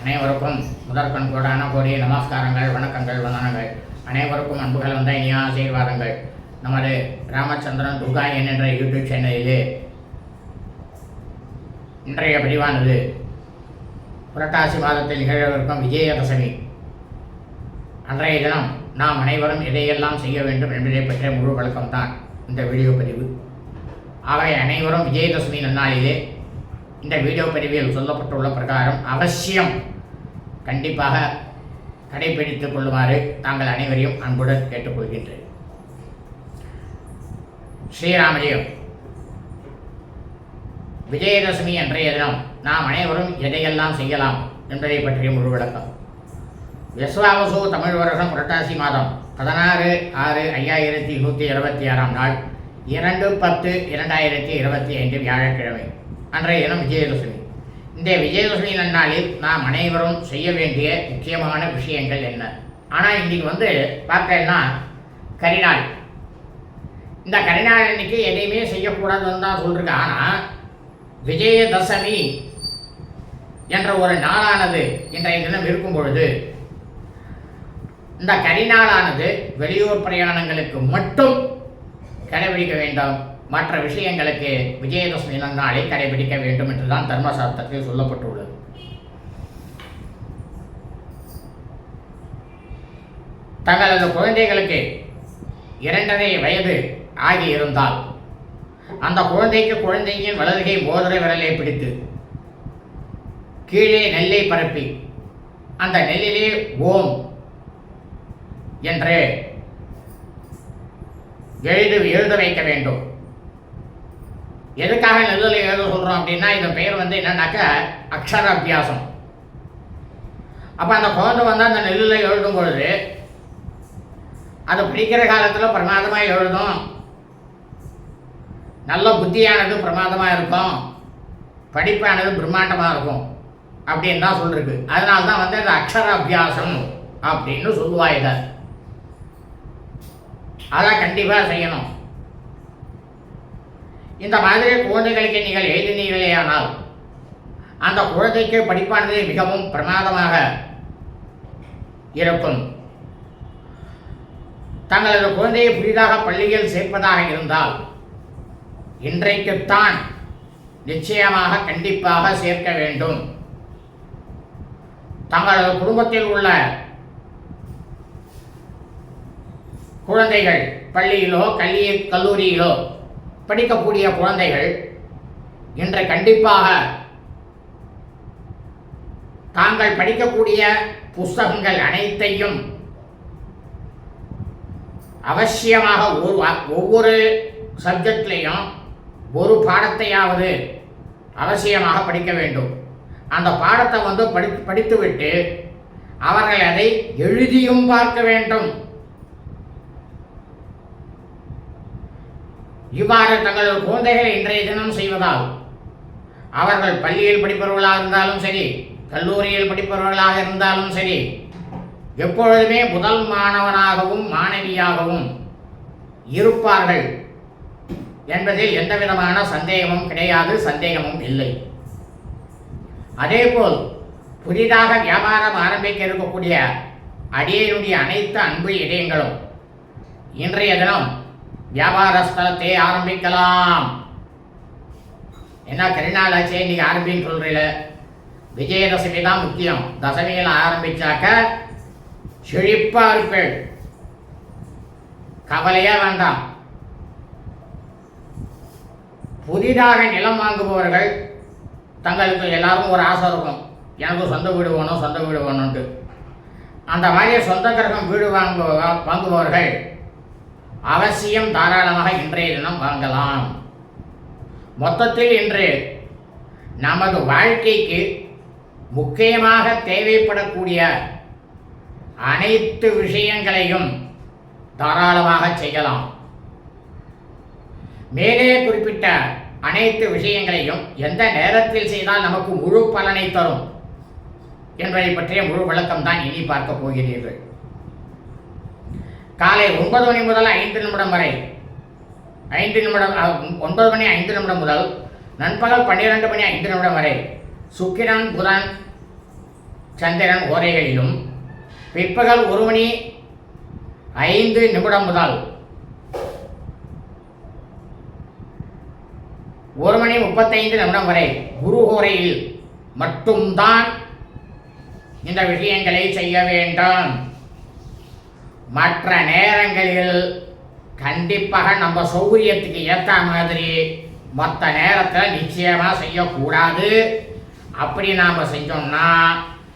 அனைவருக்கும் முதற்கண் கூடான கோடிய நமஸ்காரங்கள் வணக்கங்கள் வந்தனங்கள். அனைவருக்கும் அன்புகள் வந்த இனிய ஆசீர்வாதங்கள். நமது ராமச்சந்திரன் துர்கா என்ற யூடியூப் சேனலிலே இன்றைய பதிவானது புரட்டாசி மாதத்தில் நிகழவிருக்கும் விஜயதசமி. அன்றைய தினம் நாம் அனைவரும் எதையெல்லாம் செய்ய வேண்டும் என்பதை பற்றிய முழு வழக்கம்தான் இந்த வீடியோ பதிவு. ஆகவே அனைவரும் விஜயதசமி நன்னாளிலே இந்த வீடியோ பதிவில் சொல்லப்பட்டுள்ள பிரகாரம் அவசியம் கண்டிப்பாக கடைபிடித்துக் கொள்ளுமாறு தாங்கள் அனைவரையும் அன்புடன் கேட்டுக்கொள்கின்றேன். ஸ்ரீராமஜயம். விஜயதசமி அன்றைய தினம் நாம் அனைவரும் எதையெல்லாம் செய்யலாம் என்பதை பற்றிய முழு விளக்கம். விஸ்வாவசு தமிழ் வருஷம் புரட்டாசி மாதம் பதினாறு ஆறு ஐயாயிரத்தி நூற்றி இருபத்தி ஆறாம் நாள் இரண்டு பத்து இரண்டாயிரத்தி இருபத்தி ஐந்து வியாழக்கிழமை. அன்றைய தினம் விஜயதசமி. இந்த விஜயதசமி நன்னாளில் நாம் அனைவரும் செய்ய வேண்டிய முக்கியமான விஷயங்கள் என்ன? ஆனால் இன்றைக்கி வந்து பார்த்தேன்னா கரிநாள். இந்த கரிநாள் அன்னைக்கு எதையுமே செய்யக்கூடாதுன்னு தான் சொல்லிருக்கு ஆனால் விஜயதசமி என்ற ஒரு நாளானது இன்றைய தினம் இருக்கும் பொழுது இந்த கரிநாளானது வெளியூர் பிரயாணங்களுக்கு மட்டும் கடைபிடிக்க வேண்டாம். மற்ற விஷயங்களுக்கு விஜயதசமி நன்னாளை கடைபிடிக்க வேண்டும் என்றுதான் தர்மசாஸ்திரத்தில் சொல்லப்பட்டுள்ளது. தங்களது குழந்தைகளுக்கு இரண்டரை வயது ஆகி இருந்தால் அந்த குழந்தைக்கு குழந்தையின் வலதுகை மோதிர விரலை பிடித்து கீழே நெல்லை பரப்பி அந்த நெல்லிலே ஓம் என்று எழுது எழுத வைக்க வேண்டும். எதுக்காக நெல்லில் எழுத சொல்கிறோம் அப்படின்னா இதன் பெயர் வந்து என்னன்னாக்க அக்ஷர அபியாசம் அப்போ அந்த குழந்தை வந்து அந்த நெல்லில் எழுதும் பொழுது அது படிக்கிற காலத்தில் பிரமாதமாக எழுதும். நல்ல புத்தியானது பிரமாதமாக இருக்கும். படிப்பானது பிரம்மாண்டமாக இருக்கும். அப்படின்னு தான் சொல்லிருக்கு. அதனால தான் வந்து அந்த அக்ஷர அபியாசம் அப்படின்னு சொல்லுவா இதை அதை கண்டிப்பாக செய்யணும். இந்த மாதிரி குழந்தைகளுக்கு நீங்கள் எழுதினீர்களேயானால் அந்த குழந்தைக்கு படிப்பானது மிகவும் பிரமாதமாக இருக்கும். தங்களது குழந்தையை புதிதாக பள்ளியில் சேர்ப்பதாக இருந்தால் இன்றைக்குத்தான் நிச்சயமாக கண்டிப்பாக சேர்க்க வேண்டும். தங்களது குடும்பத்தில் உள்ள குழந்தைகள் பள்ளியிலோ கல்வி கல்லூரியிலோ படிக்கக்கூடிய குழந்தைகள் இன்று கண்டிப்பாக தாங்கள் படிக்கக்கூடிய புஸ்தகங்கள் அனைத்தையும் அவசியமாக ஒரு ஒவ்வொரு சப்ஜெக்ட்லேயும் ஒரு பாடத்தையாவது அவசியமாக படிக்க வேண்டும். அந்த பாடத்தை வந்து படி படித்துவிட்டு அவர்கள் அதை எழுதியும் பார்க்க வேண்டும். இவ்வாறு தங்களது குழந்தைகளை இன்றைய தினம் செய்வதால் அவர்கள் பள்ளியில் படிப்பவர்களாக இருந்தாலும் சரி கல்லூரியில் படிப்பவர்களாக இருந்தாலும் சரி எப்பொழுதுமே முதல் மாணவனாகவும் மாணவியாகவும் இருப்பார்கள் என்பதில் எந்த விதமான சந்தேகமும் கிடையாது சந்தேகமும் இல்லை. அதேபோல் புதிதாக வியாபாரம் ஆரம்பிக்க இருக்கக்கூடிய அடியனுடைய அனைத்து அன்பு இதயங்களும் இன்றைய தினம் வியாபார ஸ்தலத்தை ஆரம்பிக்கலாம். என்ன கரிநாள் ஆச்சு இன்னைக்கு ஆரம்பின்னு சொல்கிறீல விஜயதசமி தான் முக்கியம். தசமியில் ஆரம்பிச்சாக்க செழிப்பாக இருப்பேள். கவலையே வேண்டாம். புதிதாக நிலம் வாங்குபவர்கள் தங்களுக்கு எல்லாருக்கும் ஒரு ஆசை இருக்கும். எனக்கு சொந்த வீடு வேணும் சொந்த வீடு வேணும்ட்டு அந்த மாதிரி சொந்த கிரகம் வீடு வாங்குபவ வாங்குபவர்கள் அவசியம் தாராளமாக இன்றைய தினம் வாங்கலாம். மொத்தத்தில் இன்று நமது வாழ்க்கைக்கு முக்கியமாக தேவைப்படக்கூடிய அனைத்து விஷயங்களையும் தாராளமாக செய்யலாம். மேலே குறிப்பிட்ட அனைத்து விஷயங்களையும் எந்த நேரத்தில் செய்தால் நமக்கு முழு பலனை தரும் என்பதை பற்றிய முழு விளக்கம் தான் இனி பார்க்க போகிறீர்கள். காலை ஒன்பது மணி முதல் ஐந்து நிமிடம் வரை. ஐந்து நிமிடம் ஒன்பது மணி ஐந்து நிமிடம் முதல் நண்பகல் பன்னிரண்டு மணி ஐந்து நிமிடம் வரை. சுக்கிரன் புதன் சந்திரன் ஓரைகளிலும் பிற்பகல் ஒரு மணி ஐந்து நிமிடம் முதல் ஒரு மணி முப்பத்தைந்து நிமிடம் வரை. குரு ஹோரையில் மட்டும்தான் இந்த விஷயங்களை செய்ய வேண்டாம். மற்ற நேரங்களில் கண்டிப்பாக நம்ம சௌகரியத்துக்கு ஏற்ற மாதிரி மற்ற நேரத்தில் நிச்சயமாக செய்யக்கூடாது. அப்படி நாம் செஞ்சோம்னா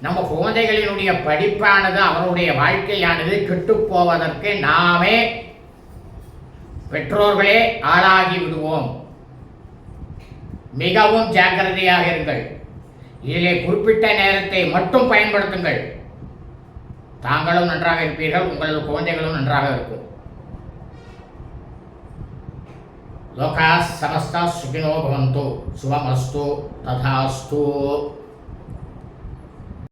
நம்ம குழந்தைகளினுடைய படிப்பானது அவருடைய வாழ்க்கையானது கெட்டுப்போவதற்கு நாமே பெற்றோர்களே ஆளாகி விடுவோம். மிகவும் ஜாக்கிரதையாக இருங்கள். இதிலே குறிப்பிட்ட நேரத்தை மட்டும் பயன்படுத்துங்கள். தாங்களும் நன்றாக இருப்பீர்கள் உங்களது குழந்தைகளும் நன்றாக இருக்கும். லோகா சமஸ்தா சுகினோ பவந்தோ சுபமஸ்து ததாஸ்து.